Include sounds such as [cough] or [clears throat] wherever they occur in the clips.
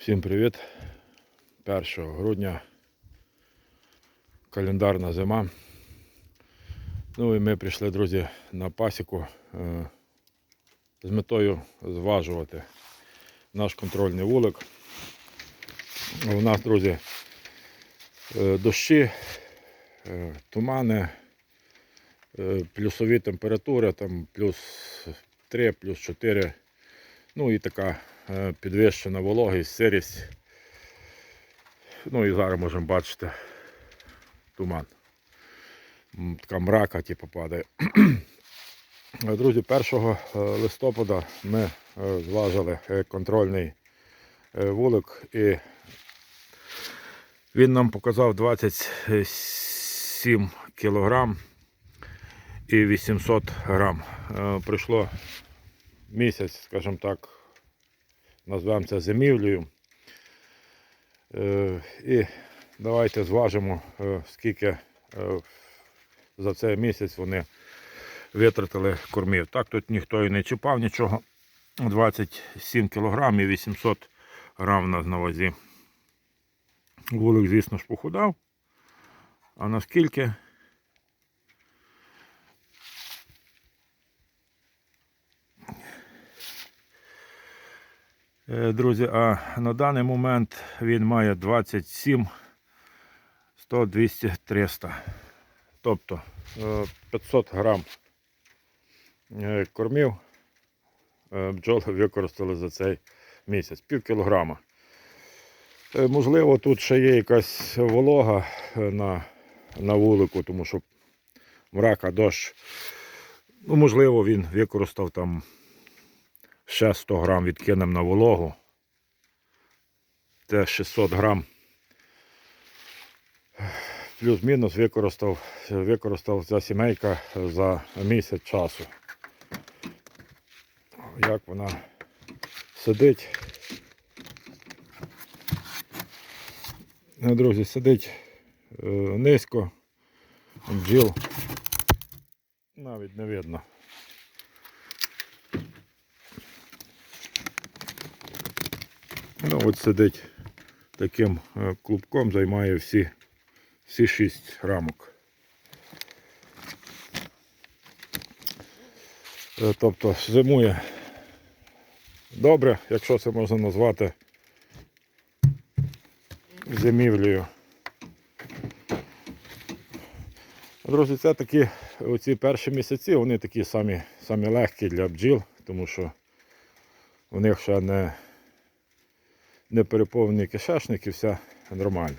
Всім привіт! 1 грудня календарна зима. Ну і ми прийшли, друзі, на пасіку е, з метою зважувати наш контрольний вулик. У нас, друзі, е, дощі, е, тумани, плюсові температури, там плюс 3, плюс 4. Ну і така підвищена вологість, сирість. Ну і зараз можемо бачити туман. Така мрака типу, падає. [clears throat] Е, Друзі, 1 листопада ми е, зважили е, контрольний е, вулик і він нам показав 27 кілограм і 800 грам. Е, Пройшло місяць, скажімо так, назвемо це зимівлею. Е, І давайте зважимо, е, скільки е, за цей місяць вони витратили кормів. Так тут ніхто і не чіпав нічого. 27 кг і 800 грам на вазі. Вулик, звісно ж, похудав. А наскільки? Друзі, а на даний момент він має 27 100, 200, 300. Тобто е, 500 грам е, кормів е, бджоли використали за цей місяць. Пів кілограма. Е, Можливо, тут ще є якась волога е, на, на вулику, тому що мрака, дощ. Ну, можливо, він використав там ще 100 грам відкинемо на вологу. Те 600 грам. Плюс-мінус використав, використав ця сімейка за місяць часу. Як вона сидить. Ну, Друзі, сидить е, низько, бджіл навіть не видно. Ну, от сидить таким е, клубком, займає всі, всі 6 рамок. Е, Тобто зимує добре, якщо це можна назвати зимівлею. Друзі, це такі оці перші місяці, вони такі самі, самі легкі для бджіл, тому що у них ще не не переповнені кишечники, все нормально.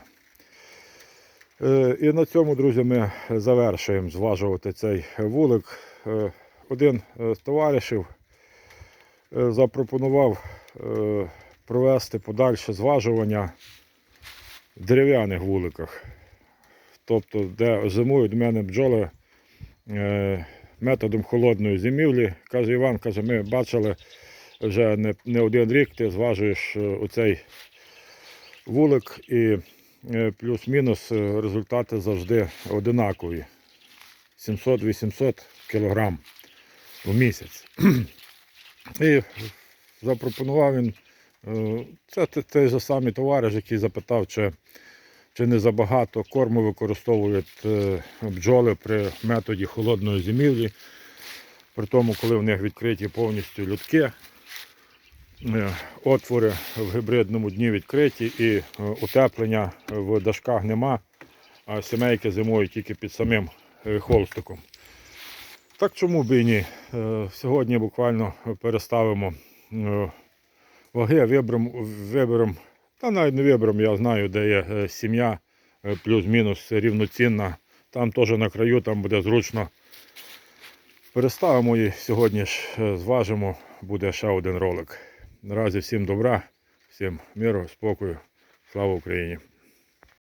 Е, І на цьому, друзі, ми завершуємо зважувати цей вулик. Е, Один з товаришів е, запропонував провести подальше зважування в дерев'яних вуликах. Тобто, де зимують в мене бджоли методом холодної зимівлі. Каже Іван, каже, ми бачили вже не, не один рік ти зважуєш е, оцей вулик і е, плюс-мінус е, результати завжди одинакові. 700-800 кг в місяць. І запропонував він, е, це той же самий товариш, який запитав, чи, чи не забагато корму використовують е, бджоли при методі холодної зимівлі. При тому, коли в них відкриті повністю людки, Е, отвори в гібридному дні відкриті і е, утеплення в дашках нема, а сімейки зимують тільки під самим е, холстиком. Так чому б і ні? Е, Сьогодні буквально переставимо е, ваги, виберемо, та навіть не виберемо, я знаю, де є е, сім'я, е, плюс-мінус рівноцінна. Там теж на краю, там буде зручно. Переставимо і сьогодні ж е, зважимо, буде ще один ролик. Наразі всім добра, всім миру, спокою. Слава Україні!